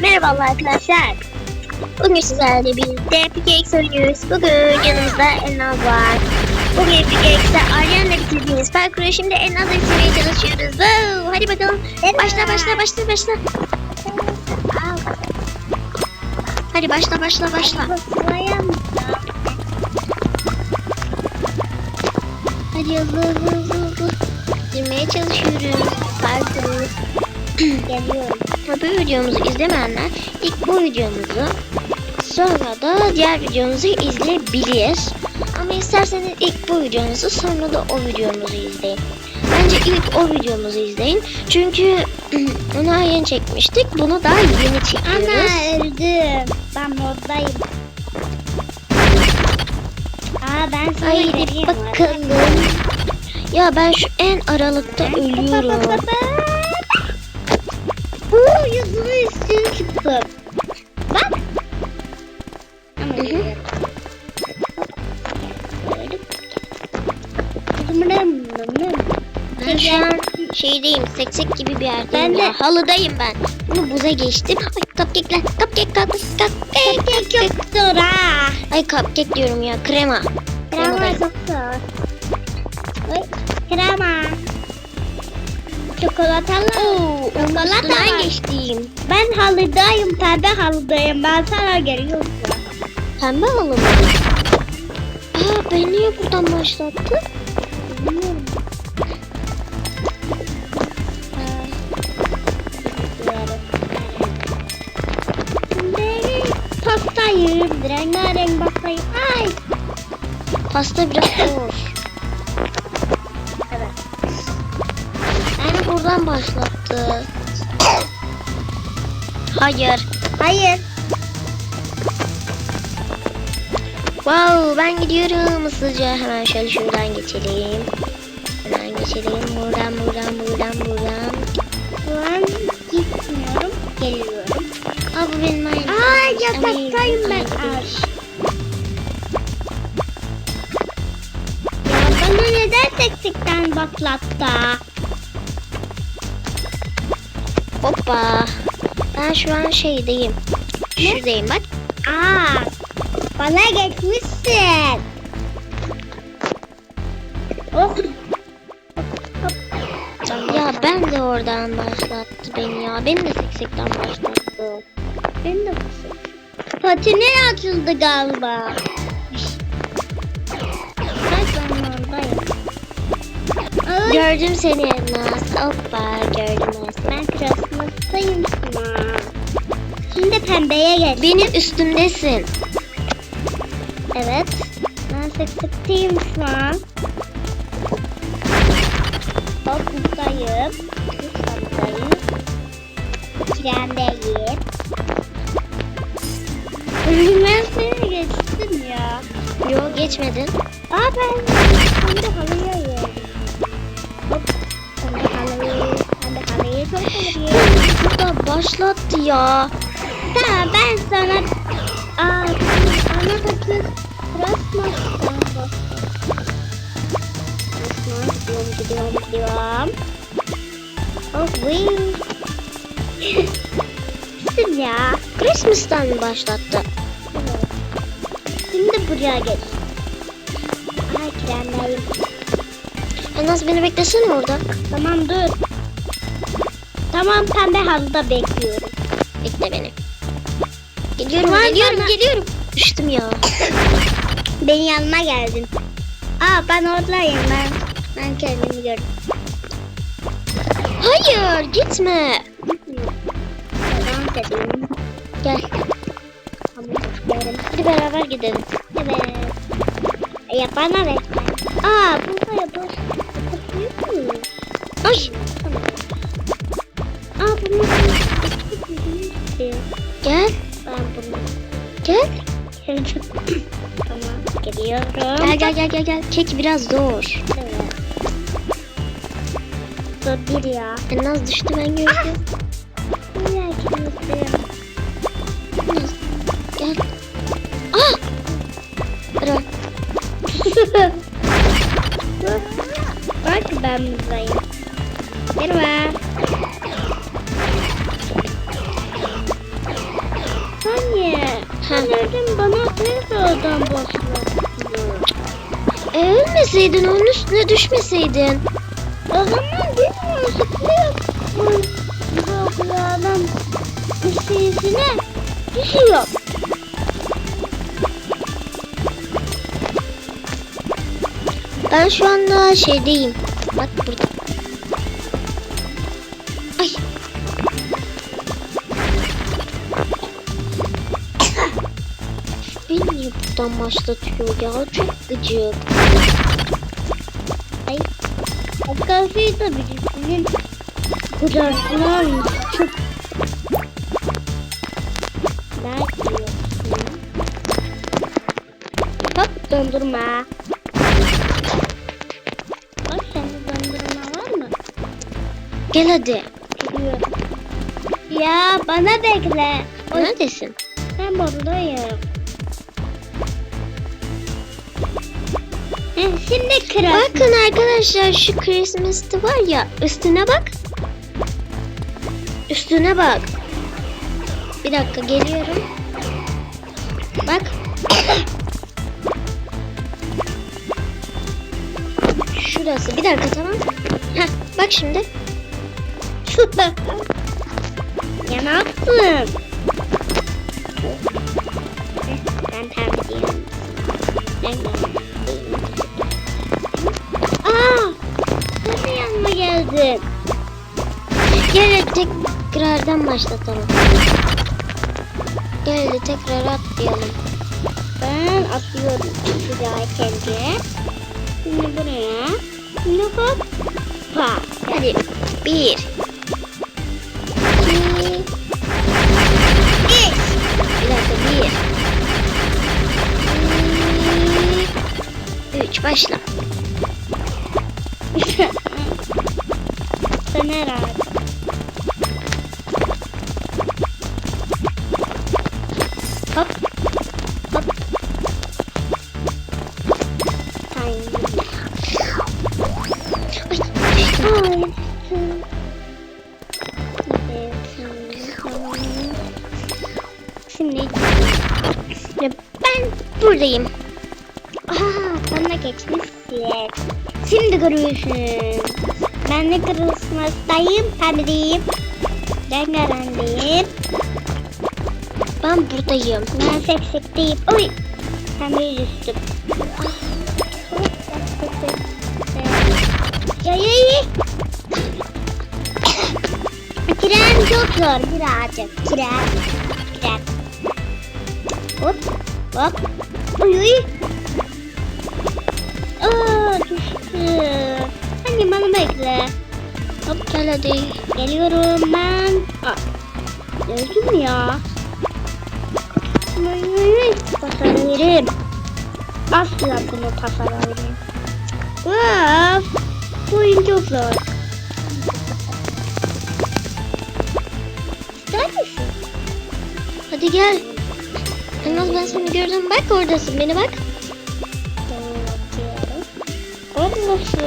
merhabalar arkadaşlar. Bugün sizlerle birlikte Pickaxe oynuyoruz. Bugün yanımızda Elnaz var. Bugün Pickaxe'de Aryan'la bitirdiğimiz parkuru şimdi Elnaz'la bitirmeye çalışıyoruz. Wow, hadi bakalım. Başla başla başla başla. Hadi başla başla başla. Hadi hızlı hızlı hızlı. Bitirmeye çalışıyoruz. Parkuru. Geliyorum. Bu videomuzu izlemeyenler ilk bu videomuzu sonra da diğer videomuzu izleyebilir. Ama isterseniz ilk bu videomuzu sonra da o videomuzu izleyin. Bence ilk o videomuzu izleyin. Çünkü onu yeni çekmiştik. Bunu daha yeni çekiyoruz. Ana öldüm. Ben moddayım. Aa ben sana Haydi bakalım. Ya ben şu en aralıkta ölüyorum. Üstüne çıktım. Bak. Hı. Ben şu an şeydeyim, seksek gibi bir yerdeyim Ben de- ya. Halıdayım ben. Bunu buza geçtim. Ay cupcake'ler, cupcake, cupcake, cupcake, Tek yok sonra. Ay cupcake diyorum ya, krema. Krema Kremadayım. çok zor. Oy, krema. Çikolatalı. Oo, Çikolata üstünden var. geçtim. Ben halıdayım, pembe halıdayım. Ben sana geliyorum. Pembe halı mı? Aa, ben niye buradan başlattı? Bilmiyorum. Pastayım, rengarenk pastayım. Ay. Pasta biraz zor. Buradan başlattı. Hayır. Hayır. Wow, ben gidiyorum hızlıca. Hemen şöyle şuradan geçelim. Hemen geçelim. Buradan, buradan, buradan, buradan. Şu an gitmiyorum, geliyorum. Aa bu benim aynı. Ay yataktayım ben. Ya bana neden teksikten patlattı? Hoppa. Ben şu an şeydeyim. Şuradayım bak. Aa, bana geçmişsin. Oh, Ya ben de oradan başlattı beni ya. Beni de seksekten başlattı. ben de kusur. Patinin açıldı galiba. Gördüm seni Elmas. Hoppa gördüm seni. ben Christmas'tayım an. Şimdi pembeye geç. Benim üstümdesin. Evet. Ben seksekteyim şu an. Hop buradayım. Buradayım. Trendeyim. ben seni geçtim ya. Yo geçmedin. Aa ben ben de halıya başlattı ya. Tamam ben sana... Aa, ana bakın. Rasmas'tan. Rasmas gidiyorum gidiyorum gidiyorum. Oh wee. Bizim ya. Christmas'tan mı başlattı? Şimdi buraya geç. Ay kremdeyim. Elmas beni beklesene orada. Tamam dur. Tamam pembe halıda bekliyorum. Bekle beni. Geliyorum, Ulan geliyorum, bana- geliyorum. Düştüm ya. Benim yanıma geldin. Aa ben oradayım ben. Ben kendimi gördüm. Hayır, gitme. Devam edelim. Gel. Hadi beraber gidelim. Evet. Ya bana ver. Aa burada yapar. Yapabiliyor muyum? Ay, Tamam. Aa bunu gel, Ben bunu gel. tamam geliyorum. Gel, gel, gel, gel, gel. Kek biraz zor. Evet. Dur bir ya. Elmas düştü ben gördüm. Dedim bana tekrardan başlattı. E, ölmeseydin onun üstüne düşmeseydin. O zaman bilmiyorum zıplıyor. Bu bir şeysine düşüyor. Ben şu anda şeydeyim. Buradan başlatıyor ya? Çok gıcık. Ay. Kafayı da birisinin kucağına almış. Çok. Hop dondurma. Bak sende dondurma var mı? Gel hadi. Biliyorum. Ya bana bekle. Neredesin? ben buradayım. Şimdi kral. Bakın arkadaşlar şu Christmas'ta var ya üstüne bak. Üstüne bak. Bir dakika geliyorum. Bak. Şurası. Bir dakika tamam. Heh, bak şimdi. Süper. Ya ne yaptın? Ben pembe diyorum. Ben Geldin? Gel tekrardan başlatalım. Gel hadi tekrar atlayalım. Ben atlıyorum güzel kence. Şimdi buraya. Şimdi hop. Pa. Hadi. Bir. Şimdi Ya ben buradayım. Aha bana geçmişsin. Şimdi görüyorsun. Ben de kırılsınızdayım. Pembedeyim. Rengarendeyim. Ben buradayım. Ben seksekteyim. Oy. Pembeyi düştüm. Ya ya ya. Tren çok zor birazcık. Tren. Hop. Hop. Uy uy. Aa düştü. Hadi bana bekle. Hop gel hadi. Geliyorum ben. Aa. Öldüm ya. Uy, uy, uy. Tasarlarım. Asla bunu tasarlarım. Of. Bu oyun çok zor. İster? Hadi gel. Elmas ben seni gördüm. Bak oradasın. Beni bak. Oradasın.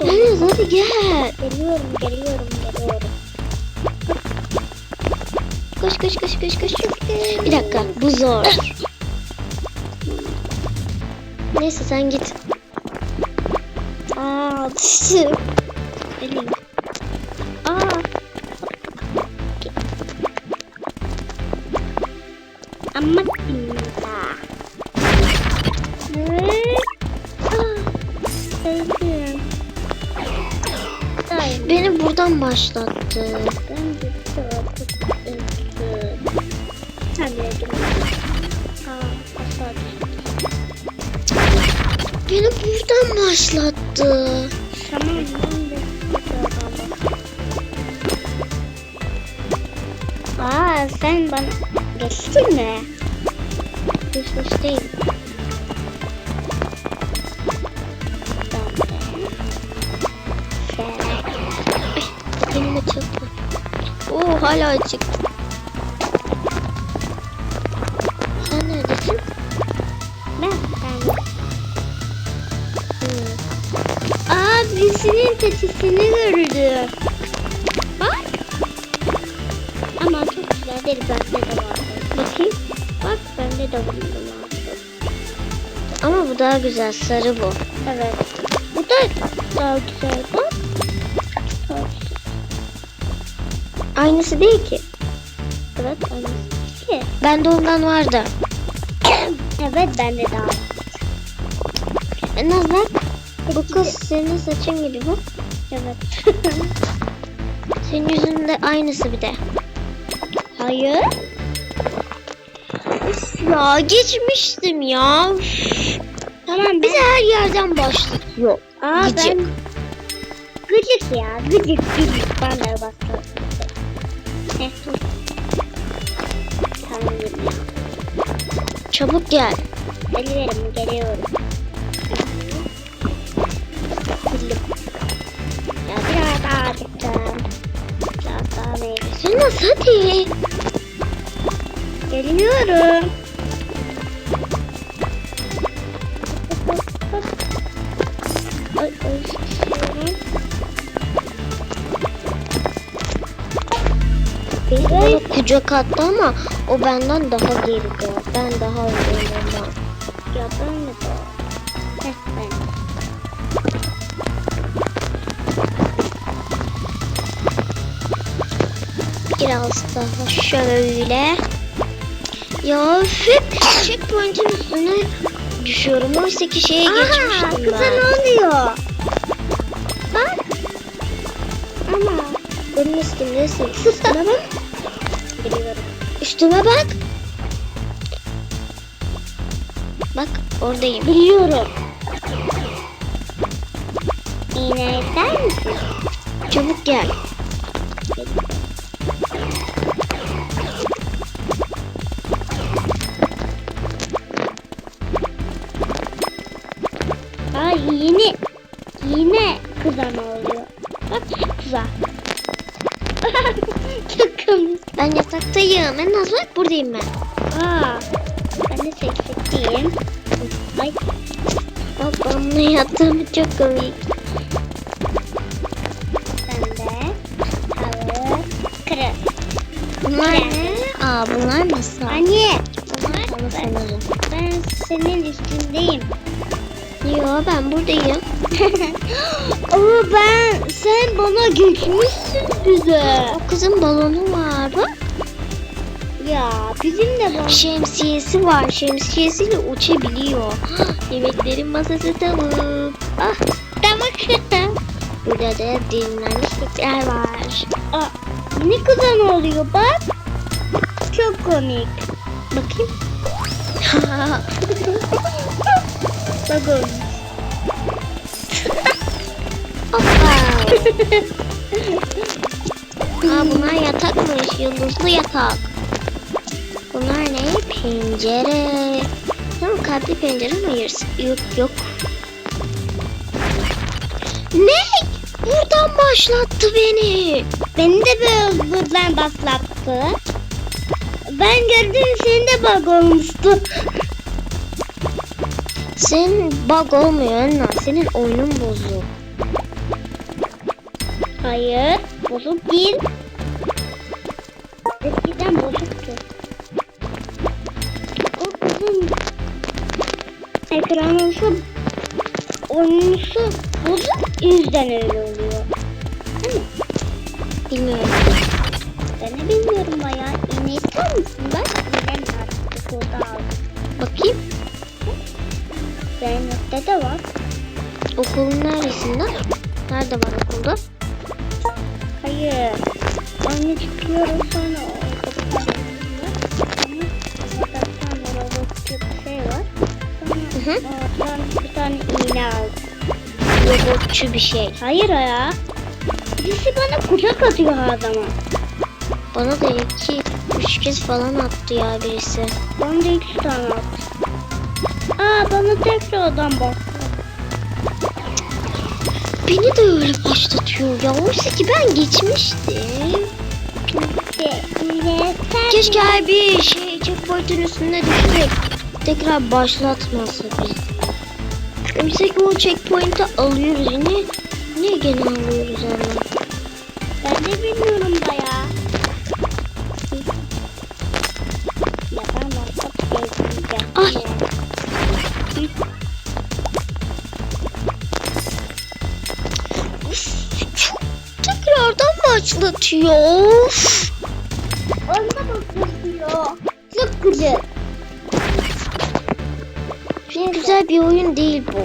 Enes hadi gel. Geliyorum, geliyorum, geliyorum. Koş koş koş koş koş. Bir dakika. Bu zor. Neyse sen git. Aa, düştüm. Elim. Aa. Ama. Ay, Beni buradan başlattı. ben de çok Beni buradan başlattı. Tamam, ben de Aa, sen bana geçtin mi? Üsteyim. Benim açıldı. Oo hala açık. Birisinin tetisini gördüm. Bak. Ama çok güzel değil. Bende de var. Bakayım. Bak bende de var. Ama bu daha güzel. Sarı bu. Evet. Bu da daha güzel bak. Aynısı değil ki. Evet aynısı. Ki. Bende ondan vardı. Evet bende daha var. En az. Bu kız senin saçın gibi bu. Evet. Senin yüzünde aynısı bir de. Hayır. Ya geçmiştim ya. Tamam Bizi her yerden başlatıyor. Aa Gıcık. ben gıcık ya gıcık gıcık ben de bastım. Tamam. Çabuk gel. Geliyorum geliyorum. Nasıl hadi. Geliyorum. Ay, ay, şişiyorum. Beni bana kucak attı ama o benden daha geride. Ben daha öndeyim. Ya ben de Biraz daha şöyle. Ya hep checkpoint'in üstüne düşüyorum. Oysa ki şeye geçmiştim kıza ben. ne oluyor? Bak. Ama. Benim üstümdesin. Üstüme bak. Biliyorum. Üstüme bak. Bak oradayım. Biliyorum. İğne ister misin? Çabuk gel. Yataktayım. En az bak buradayım ben. Aa, ben de seksetteyim. Ay, onunla yattığım çok komik. ben de halı kırık. Bunlar ne? Aa bunlar masa. Anne, Bunlar ben, sanırım. ben senin üstündeyim. Yo ben buradayım. Ama ben, sen bana geçmişsin bize. O kızın balonu var bak. Ya bizim de bu. Şemsiyesi var. Şemsiyesiyle uçabiliyor. Yemeklerin masası tavuk. Ah tavuk. Burada da dinlenmiş kekler var. Aa, ne ne oluyor bak. Çok komik. Bakayım. Bak oğlum. Hoppa. Aa bunlar yatakmış. Yıldızlı yatak. Bunlar ne? Pencere. Tamam kalpli pencere mi ayırsın? Yok yok. Ne? Buradan başlattı beni. Beni de böyle buradan baslattı. Ben gördüm senin de bug olmuştu. Senin bug olmuyor Enna. Senin oyunun bozuk. Hayır, bozuk değil. Ekranısı oyuncusu bozuk yüzden öyle oluyor. Değil mi? Bilmiyorum. Ben de bilmiyorum bayağı. İğne ister misin? Bak iğnem var. Okulda aldım. Bakayım. Zeynep'te de var. Okulun neresinde? Nerede var okulda? Hayır. Anne çıkıyorum sonra Hı oradan bir tane iğne aldım. Robotçu bir şey. Hayır ya. Birisi bana kucak atıyor her zaman. Bana da iki, üç kez falan attı ya birisi. Bana da iki tane attı. Aa bana tekrardan bak. Beni de öyle başlatıyor ya. Oysa ki ben geçmiştim. Keşke her bir şey checkpoint'in üstüne düşsek. Tekrar başlatmasa bizi. Oysa ki o checkpoint'i alıyoruz yine. Niye gene alıyoruz ama? Ben de bilmiyorum da ya. Ya ben WhatsApp sevdim. Ay. Çok tekrardan başlatıyor. Güzel bir oyun değil bu.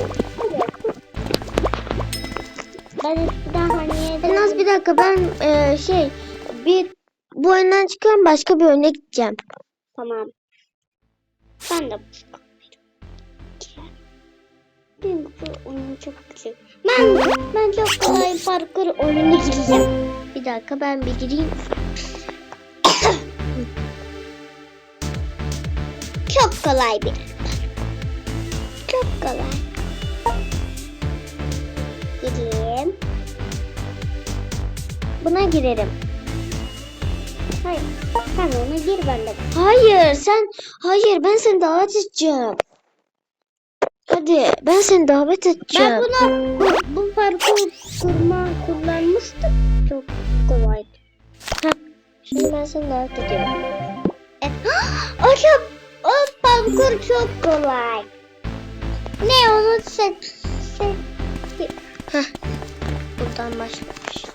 Ben eskiden hani En az bir dakika ben e, şey bir bu oyundan çıkıyorum başka bir oyuna gideceğim. Tamam. Ben de Benim bu oyun çok güzel. Ben, ben çok kolay parkur oyunu gireceğim. Bir dakika ben bir gireyim. Çok kolay bir. Çok kolay. Gireyim. Buna girerim. Hayır. Sen ona gir ben de. Hayır sen hayır ben seni davet edeceğim. Hadi ben seni davet edeceğim. Ben bunu bu, bu parkur kurma kullanmıştım. Çok kolay. Şimdi ben seni davet ediyorum. Evet. o çok o parkur çok kolay. Ne onu sen, sen Buradan başlamış.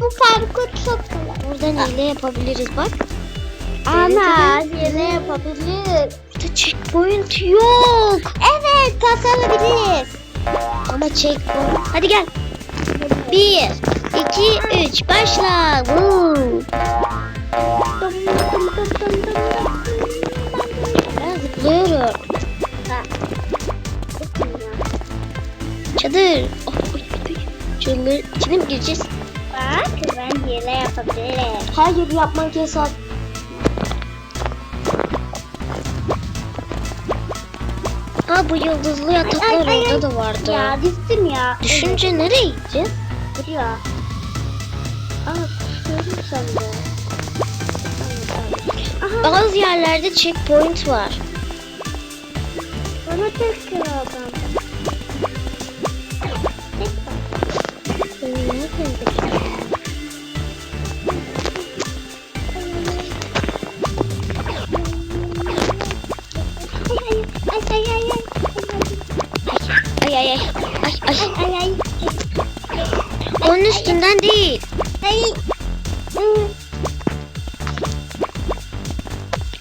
bu parkur çok kolay. Buradan hile yapabiliriz bak. Ama yine yapabilir. Burada checkpoint yok. Evet kazanabiliriz. Ama checkpoint. Hadi gel. Bir, iki, üç. Başla. Woo. Ben zıplıyorum. Çadır. Oh. Çadır. İçine mi gireceğiz? Bak ben hile yapabilirim. Hayır yapmak yasak. Ha bu yıldızlı yataklar Ay, ay, ay. orada da vardı. Ya düştüm ya. Düşünce nereye gideceğiz? Buraya. Aa düşüyorum sandım. Aha Bazı yerlerde checkpoint var. bana tek adam. Ay ay ay ay. Ay ay ay. Ay. Onun üstünden değil. Ay.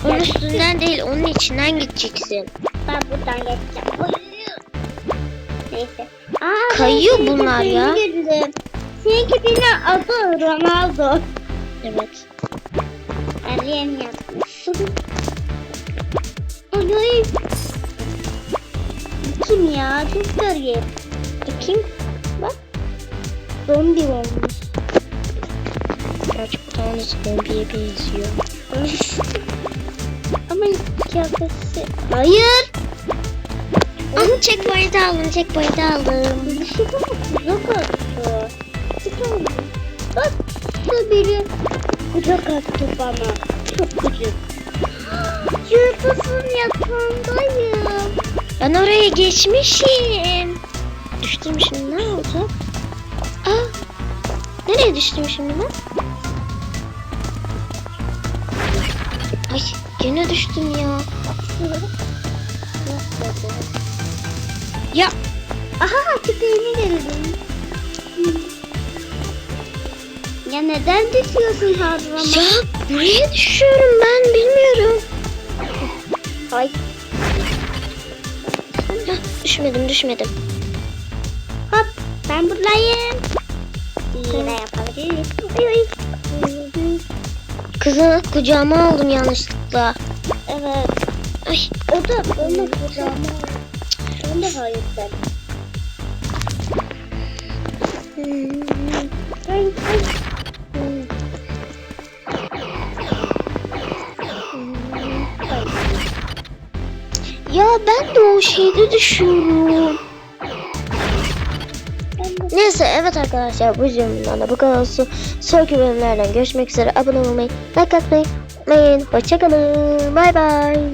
Onun üstünden değil. Onun içinden gideceksin. Ben buradan geçeceğim. Neyse. Aa, Kayıyor ben bunlar ya. gördüm. Seninki birinin adı Ronaldo. Evet. Meryem yapmış. Oy Kim ya? Çok garip. Kim? Bak. Zombi olmuş. Gerçekten zombiye benziyor. Ama kıyafeti... Hayır. Ama checkpoint aldım. Checkpoint aldım. Kucak attı. Kucak attı. Bak biri kucak attı bana. Çok gıcık. Yıldızın yatağındayım. Ben oraya geçmişim. Düştüm şimdi ne olacak? Aa, nereye düştüm şimdi ben? Ay gene düştüm ya. Ya Aha köpeğimi gördüm. Ya neden düşüyorsun her zaman? ya buraya düşüyorum ben bilmiyorum. Ay. Hah, düşmedim düşmedim. Hop ben buradayım. Yine yapabiliriz. Ay ay. Kızı kucağıma aldım yanlışlıkla. Evet. Ay O da onu kucağıma. Ben hayır Ay ay. hmm, Ya ben de o şeyde düşüyorum. Neyse evet arkadaşlar bu videomdan da bu kadar olsun. Sonraki bölümlerden görüşmek üzere. Abone olmayı, like atmayı unutmayın. Hoşçakalın. Bay bay.